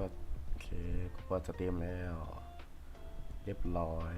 ปิดโอเคกูเปิดสตรีมแล้ว เรียบร้อย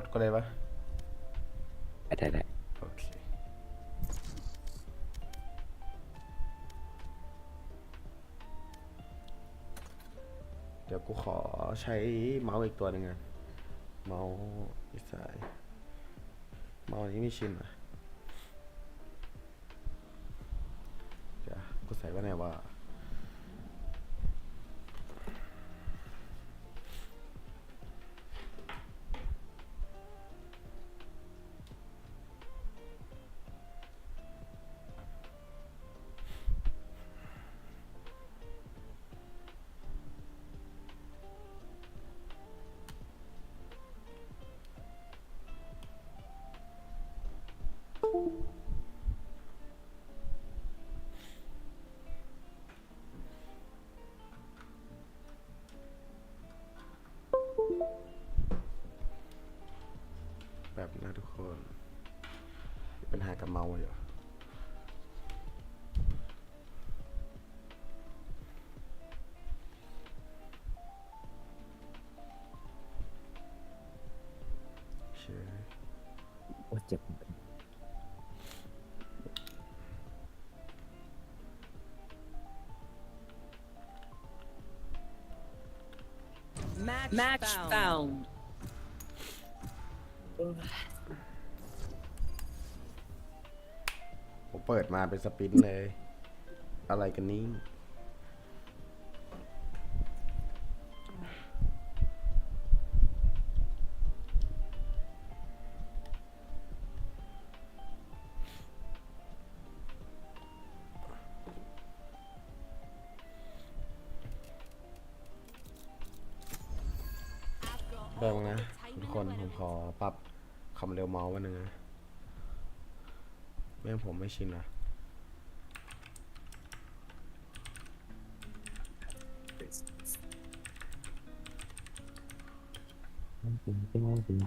ดก็เลยปะได้ได้ได้โอเคเดี๋ยวกูขอใช้เมาส์อีกตัวหนึ่งอะเมาส์อีกสายเมาส์นี้ไม่ชินอะเดี๋ยวกูใส่ไว้ไหนว่า แบบนะทุกคนมีปัญหากับเมาส์อยู่โอเคโอ้เจ็บ Match, Match found. found. ผมเปิดมาเป็นสปินเลย อะไรกันนี้ วันหนึ่งนะแม่งผมไม่ชินนะจริงจริงจริง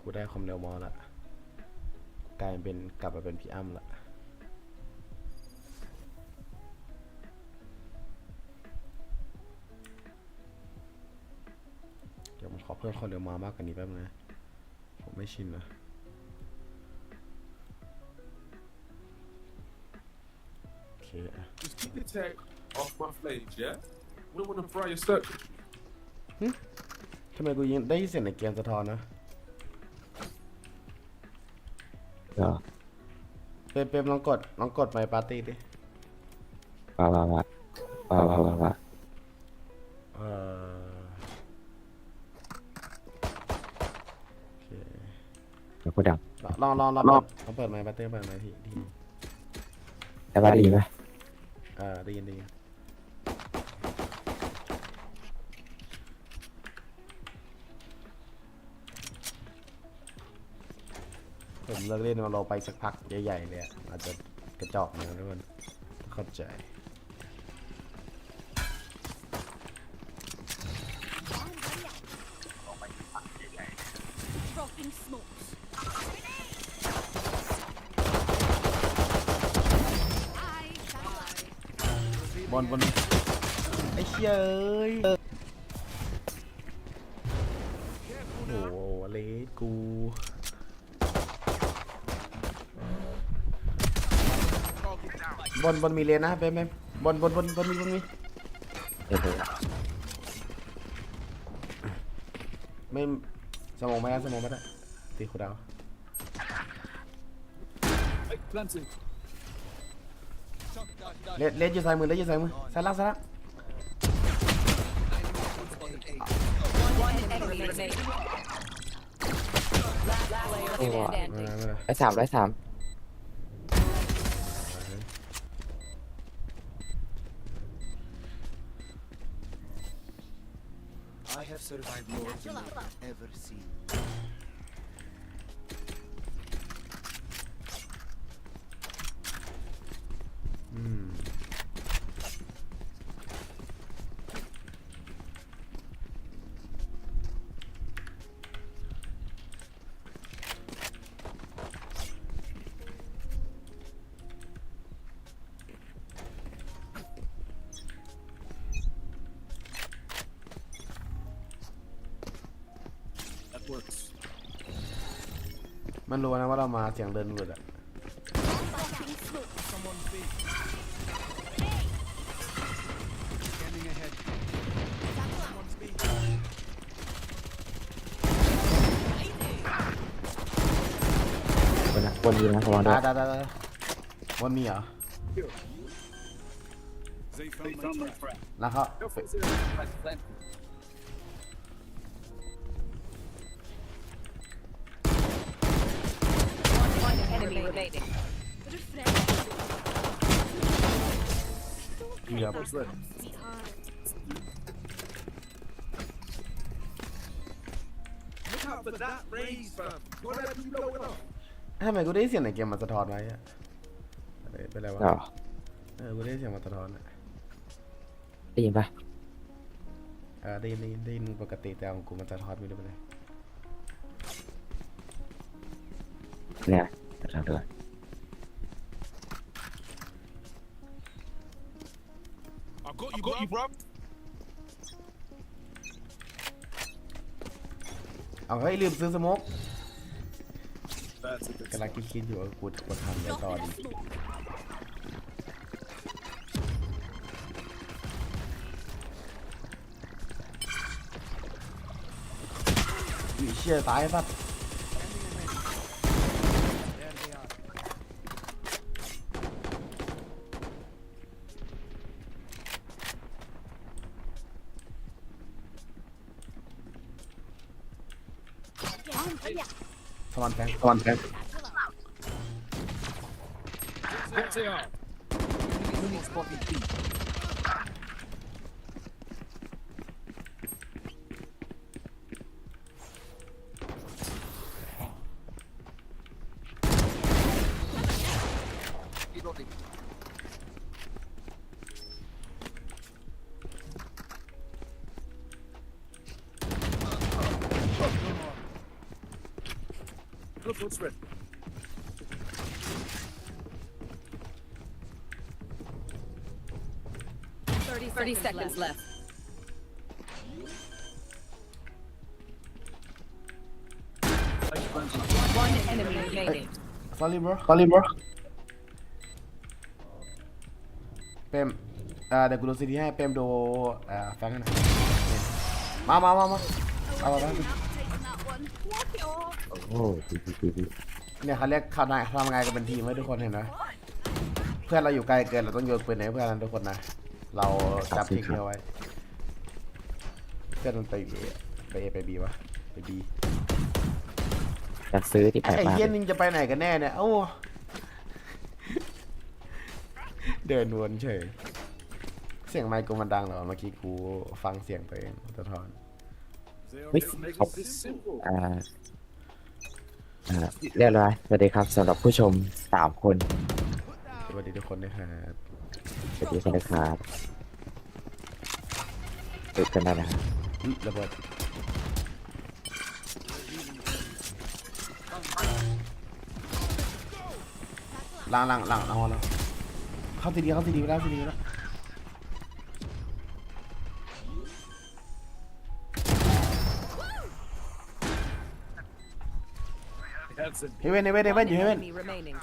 กูได้ความเร็วเมาส์ละกลายเป็นกลับมาเป็นพี่อ้ำละเดี๋ยวผมขอเพิ่มความเร็วเมาส์มากกว่านี้แป๊บนึงนะ ผมไม่ชินนะโอเคอะ Just keep the tag off my flames, yeah? We don't want to fry your stuff. ทำไมกูยิงได้ยินเสียงในเกมสะท้อนนะ ก็เปมเปมลองกดลองกดไมค์ปาร์ตี้ดิว่าว่าว่าว่าว่าว่าว่าเออโอเคแล้วก็ดังลองลองลองลองลองเปิดไมค์ปาร์ตี้เปิดไมค์ทีทีแต่ว่าได้ยินไหมเออได้ยินได้ยิน เลิกเล่นมาเราไปสักพักใหญ่ๆเลยอะอาจจะกระจอกหน่อยนะทุกคนเข้าใจ Dropping smokes. I บอลบอลไอ้เชี่ยเอ้ยโอ้โหเลสกู บอลบอลมีเลนนะเป๊มเป๊มบอลบอลบอลบอลมีบอลมีเดี๋ยวเดี๋ยวไม่สมองไม่ได้สมองไม่ได้ตีคูดาว Hey, planting. เลนเลนอยู่ซ้ายมือเลนอยู่ซ้ายมือซ้ายล่างซ้ายล่าง One enemy remaining. Last player โอ้ไม่ standing. เป็นไรไม่เป็นไรร้อยสามร้อยสาม survived more than I've ever seen. มันรู้นะว่าเรามาเสียงเดินหลุดอะ Scanning ahead. คนนะคนดีนะระวังด้วได้ยได้ได้ได้บอลมีเหรอ They found my trap. แล้วเขา Planting. One What's red? Look out for that raise, fam. What have you going on? ทำไมกูได้ยินเสียงในเกมมันสะท้อนไว้อะอะไรเป็นไรวะเหรอเออกูได้ยินเสียงมันสะท้อนอะได้ยินปะเออได้ยินได้ยินได้ยินปกติแต่ของกูมันสะท้อนไม่รู้เป็นไรเนี่ยเดี๋ยวเดี๋ยว I got you, got you, bro. เอาเฮ้ยลืมซื้อสโมก That's a good กำลังคิดๆอยู่ว่ากูควรทำอะไรต่อดีอุ้ยเชี่ยตายปะ There they are. สวรรค์แฟงสวรรค์แฟง What they are? Enemy spotted B. 'em. Look what's red. Thirty seconds left. One enemy remaining. sorry bro sorry bro เปมเอ่อเดี๋ยวกูดูซีดีใโอ้ดีดีดีดีเนี่ยเขาเรียกเขาทำงานกันเป็นทีมไว้ทุกคนเห็นไหมเพื่อนเราอยู่ไกลเกินเราต้องโยนปืนให้เพื่อนเราทุกคนนะ เราจับทิ้งเอาไว้ เพื่อนมันไปเอไปเอไปบีวะไปบีอยากซื้อที่แปลกไอ้มากเฮียเลยนิงจะไปไหนกันแน่เนี่ยเอ้าเดินวนเฉย เสียงไมค์กูมันดังเหรอเมื่อกี้กูฟังเสียงตัวเองสะท้อน They are เฮ้ย just ขอบ making this simple. อ่า อ่าเรียบร้อยสวัสดีครับสำหรับผู้ชมสามคนสวัสดีทุกคนนะครับสวัสดีกันนะครับติดกันได้นะครับอุ๊ยระเบิดล่างล่างล่างเอาแล้วเข้าทีเดียวเข้าทีเดียวแล้วทีเดียวแล้ว Johnson. เฮเว่นเฮเว่นเฮเว่น One อยู่เฮเว่น enemy remaining.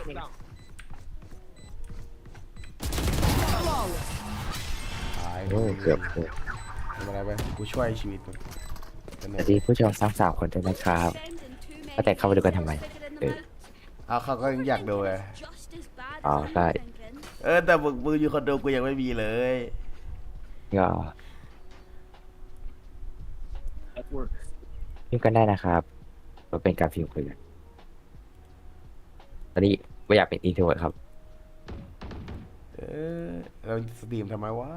ตายโอ้เกือบเกือบทำอะไรไปกูช่วยชีวิตมึงเป็นสไงวัสดีผู้ชมทั้งสามคนด้วยนะครับว่าแต่เข้าไปดูกันทำไมเออ เอาเขาก็ยังอยากดูไงอ๋อได้ เออแต่มึงมึงอยู่คอนโดกูยังไม่มีเลยก็ At work. พิมพ์กันได้นะครับมันเป็นการพิมพ์คุยกัน ตอนนี้ไม่อยากเป็นอินโทรครับ เออเราสตรีมทำไมวะ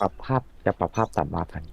ปรับภาพจะปรับภาพต่ำมาพัน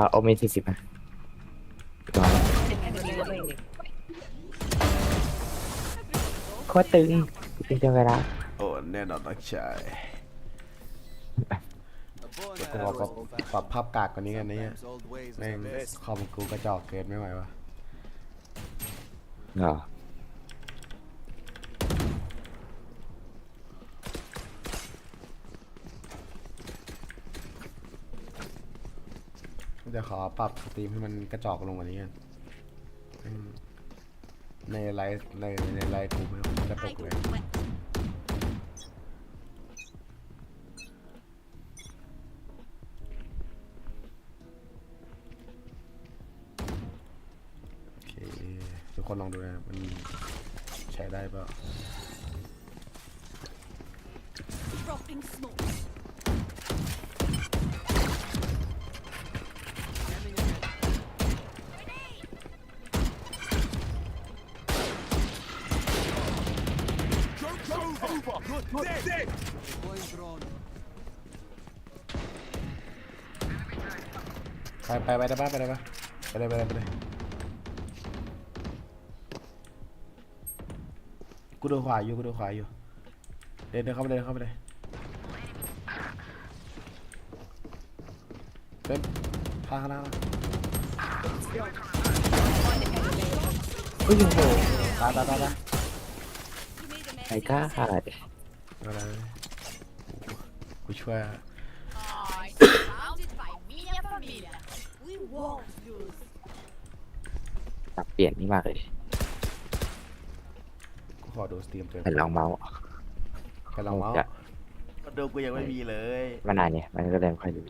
อ่าโอเมนสี่สิบนะก็ Enemy remaining. โคตรตึงตึงจังเวลาโอ้แน่นอนนักชาย A bow and กูบอกว่า arrow. ปรับภาพกากกว่านี้กันนี่ Sometimes old ways is แม่ง the best. คอมกูกระจอกเกินไม่ไหววะ เหรอ เดี๋ยวขอปรับสตรีมให้มันกระจอกลงกว่านี้กันอืมในไลฟ์ในในไลฟ์กูไม่กระตกเลย โอเค ทุกคนลองดูนะมันใช้ได้เปล่า Dropping smoke. Joke's over. Good dead. Deploying drone. ไปไปไปได้ปะไปได้ปะไปเลยไปเลยไปเลยกูดูขวาอยู่กูดูขวาอยู่ เดินเดินเข้าไปเลยเดินเข้าไปเลยเดินพาข้างหน้ามาโอ้ยโหตายตายตายตาย ไอ้ก้าขาดอะไรกูช่วยอะ Surrounded by Mia Familia. We won't lose. ปรับเปลี่ยนนี่มากเลยกูขอดูสตรีมตัวเองแผ่นรองเมาส์ไปลองเมาส์จะดูกูยังไม่มีเลยมานานเนี่ยมันก็เลยไม่ค่อยดู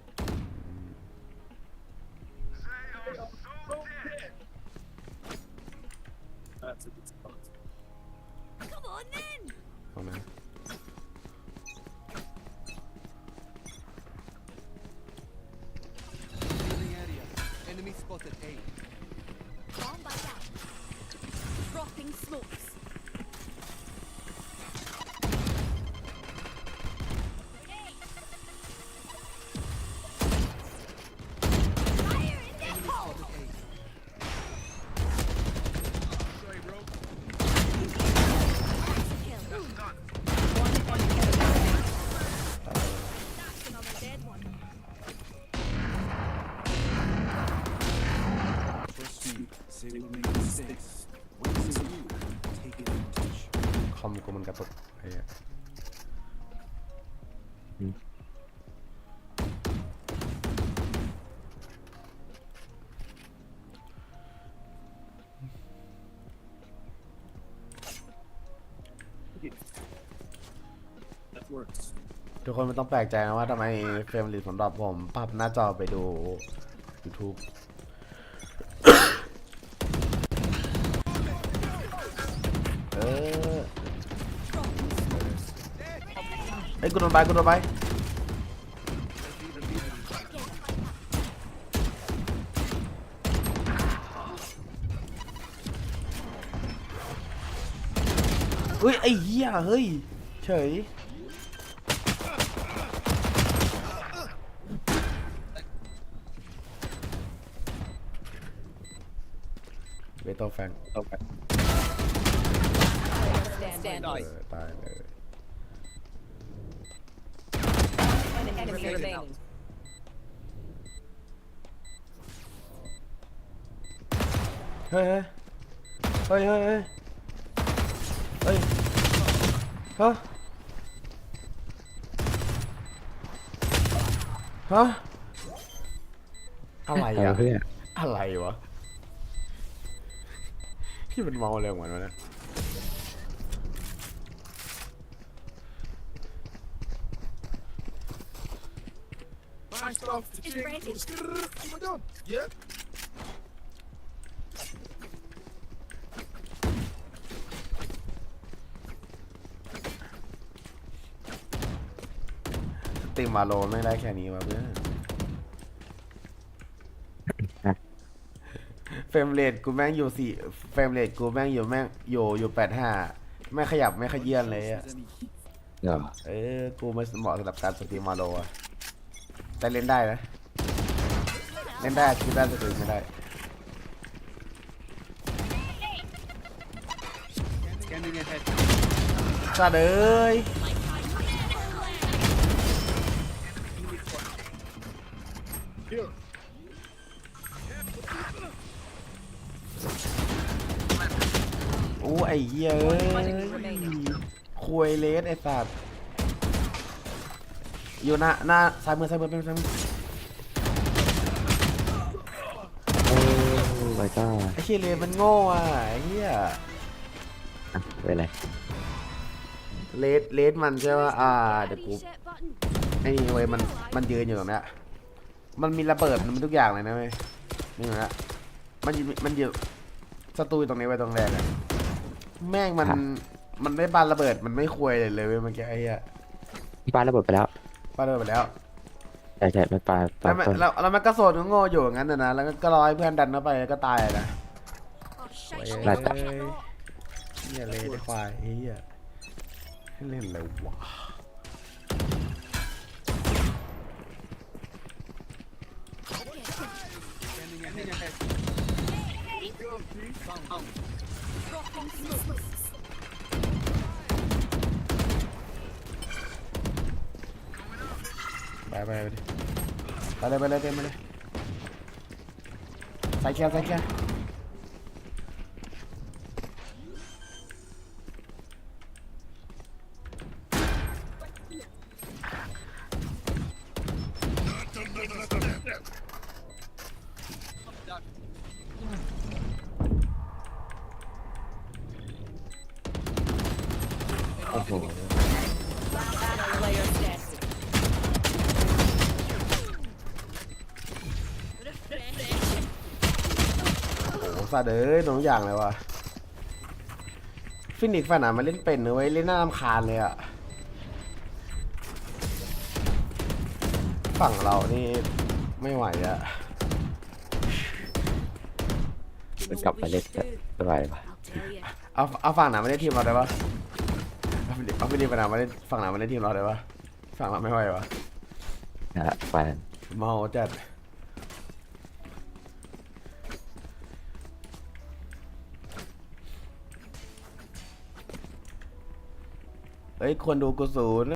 ทุกคนไม่ต้องแปลกใจนะว่าทำไมเฟรมลิสสำหรับผมปรับหน้าจอไปดู YouTube เออเอ้ยกูโดนไปกูโดนไปเฮ้ยไอ้เหี้ยเฮ้ยเฉย ตัวแฟงต้องไป Stand เออตายเลย One enemy remaining. เฮ้ยเฮ้ยเฮ้ยเฮ้ยเฮ้ยฮะฮะอะไรเอาอะเพื่อนอะไรวะ ที่มันเมาอะไรกันวะเนี่ยติมมาโลไม่ได้แค่นี้วะเพื่อน เฟรมเรทกูแม่งอยู่สี่เฟรมเรทกูแม่งอยู่แม่งอยู่อยู่แปดห้าไม่ขยับไม่ขยื่นเลยอะ Mes amis. เหรอเออกูไม่เหมาะสำหรับการสตรีมมาโลอะแต่เล่นได้นะเล่นได้คิดได้สตรีมไม่ได้ Scanning ahead. ซาเอ้ย โอ้ไอ้เหี้ยเอ้ยคุยเลสไอ้สัตว์อยู่หน้าหน้าซ้ายมือซ้ายมือเป็นซ้ายมือโอ้ยก็ไอ้เชี่ยเลสมันโง่อะไอ้เหี้ยอะเป็นไรเลสเลสมันใช่ว่าอ่าเดี๋ยวกู T-shirt button. ไอ้นี่เว้ยมันมันยืนอยู่ตรงเนี้ยมันมีระเบิดมันมีทุกอย่างเลยนะเว้ยนี่อยู่นะมันยืนมันอยู่ ศัตรูอยู่ตรงนี้ไว้ตรงแรกอะแม่งมัน มันไม่บานระเบิดมันไม่คุยเลยเลยเว้ยเมื่อกี้ไอ้เหี้ยปาระเบิดไปแล้วปาระเบิดไปแล้วใช่ใช่ไม่ปาปาแล้วมันต้นแล้วแล้วมันก็โซนโง่ๆอยู่อย่างนั้นนะนะแล้วก็รอให้เพื่อนดันเข้าไปแล้วก็ตายอะนะ Oh, โอ้ย shite. ไล่ตัดเฮียเลยได้ควายไอ้เฮียให้เล่นอะไรวะ Scanning ahead. Dropping smokes. ไปไปไโอ้โหซาเด้ยโดนทุกอย่างเลยว่ะฟินิกซ์ฝันอะมันเล่นเป็นนะเว้ยเล่นน่ารำคาญเลยอะฝั่งเรานี่ไม่ไหวอะมันกลับมาเล่นสบายปะ I'll tell you. เอาเอาฝั่งไหนมาเล่นทีมเราได้ปะเอาฟิลิปเอาฟิลิปไปไหนมาเล่นฝั่งไหนมาเล่นทีมเราได้ปะฝั่งเราไม่ไหววะนะฮะปานเมาจัด เฮ้ยคนดูกูศูนย์